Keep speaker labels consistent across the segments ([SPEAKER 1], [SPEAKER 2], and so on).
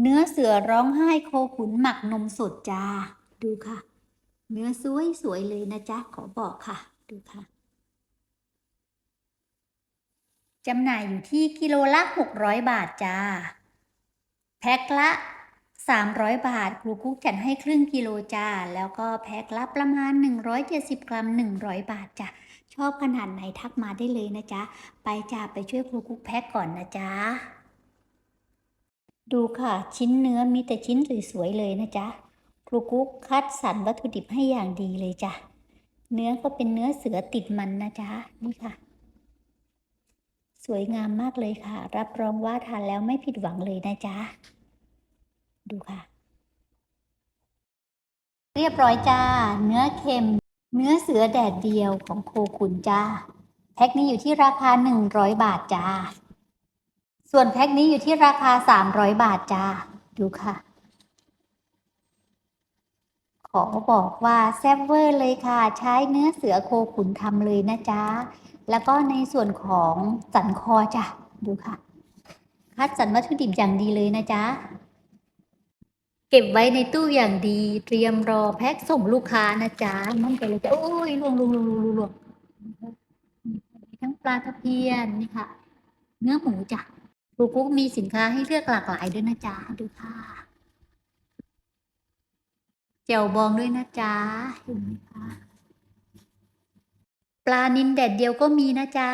[SPEAKER 1] เนื้อเสือร้องไห้โคขุนหมักนมสดจ้า ดูค่ะ เนื้อสวยสวยเลยนะจ๊ะ ขอบอกค่ะ ดูค่ะจำหน่ายอยู่ที่กิโลละ 600 บาทจ้า แพ็คละ 300 บาท ครูกุ๊กจัดให้ครึ่งกิโลจ้า แล้วก็แพ็คละประมาณ 170 กรัม 100 บาทจ้ะชอบขนาดไหนทักมาได้เลยนะจ๊ะ ไปจ้าไปช่วยครูกุ๊กแพ็คก่อนนะจ๊ะ ดูค่ะชิ้นเนื้อมีแต่ชิ้นสวยๆเลยนะจ๊ะครูกุ๊กคัดสรรวัตถุดิบให้อย่างดีเลยจ้ะเนื้อก็เป็นเนื้อเสือติดมันนะจ๊ะนี่ค่ะ สวยงามมากเลยค่ะ รับรองว่าทานแล้วไม่ผิดหวังเลยนะจ๊ะดูค่ะ เรียบร้อยจ้า เนื้อเค็ม เนื้อเสือแดดเดียวของโคขุนจ้าแพ็คนี้อยู่ที่ราคา 100 บาทจ้า ส่วนแพ็คนี้อยู่ที่ราคา 300 บาทจ้า ดูค่ะ ขอบอกว่าแซ่บเวอร์เลยค่ะ ใช้เนื้อเสือโคขุนทำเลยนะจ๊ะ แล้วก็ในส่วนของสันคอจ้ะ ดูค่ะ คัดสรรวัตถุดิบอย่างดีเลยนะจ๊ะ เก็บไว้ในตู้อย่างดี เตรียมรอแพ็คส่งลูกค้านะจ๊ะ มั่นใจเลยจ้ะ โอ้ยลวงลวงลวงลวงลวงมีทั้งปลาตะเพียนนี่ค่ะ เนื้อหมูจ้ะ ครูกุ๊กมีสินค้าให้เลือกหลากหลายด้วยนะจ๊ะดูค่ะแจ่วบองด้วยนะจ๊ะเห็นไหมคะปลานินแดดเดียวก็มีนะจ๊ะ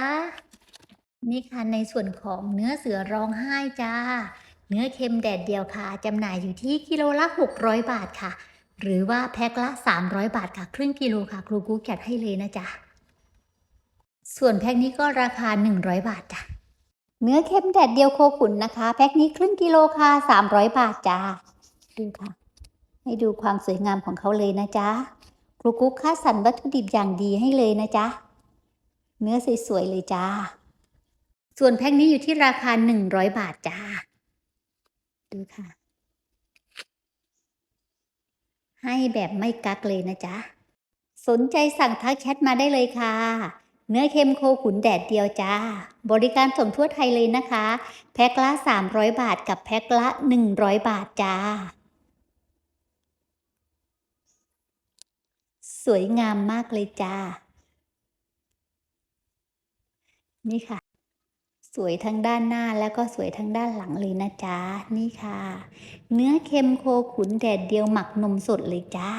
[SPEAKER 1] นี่ค่ะในส่วนของเนื้อเสือร้องไห้จ้า เนื้อเค็มแดดเดียวค่ะจำหน่ายอยู่ที่กิโลละ 600 บาทค่ะ หรือว่าแพ็คละ 300 บาทค่ะ ครึ่งกิโลค่ะ ครูกุ๊กจัดให้เลยนะจ๊ะส่วนแพ็คนี้ก็ราคา 100 บาทจ้ะ เนื้อเค็มแดดเดียวโคขุนนะคะ แพ็คนี้ครึ่งกิโลค่ะ300บาทจ้าดูค่ะ ให้ดูความสวยงามของเขาเลยนะจ๊ะครูกุ๊กคัดสรรวัตถุดิบอย่างดีให้เลยนะจ๊ะเนื้อสวยๆเลยจ้า ส่วนแพ็คนี้อยู่ที่ราคา100บาทจ้า ดูค่ะ ให้แบบไม่กักเลยนะจ๊ะ สนใจสั่งทักแชทมาได้เลยค่ะ เนื้อเค็มโคขุนแดดเดียวจ้า บริการส่งทั่วไทยเลยนะคะ แพ็คละ 300 บาทกับแพ็คละ 100 บาทจ้า สวยงามมากเลยจ้า นี่ค่ะ สวยทั้งด้านหน้าแล้วก็สวยทั้งด้านหลังเลยนะจ๊ะนี่ค่ะ เนื้อเค็มโคขุนแดดเดียวหมักนมสดเลยจ้า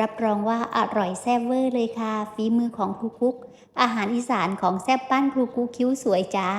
[SPEAKER 1] รับรองว่าอร่อยแซ่บเวอร์เลยค่ะฝีมือของครูกุ๊กอาหารอีสานของแซ่บบ้านครูกุ๊กคิ้วสวยจ้า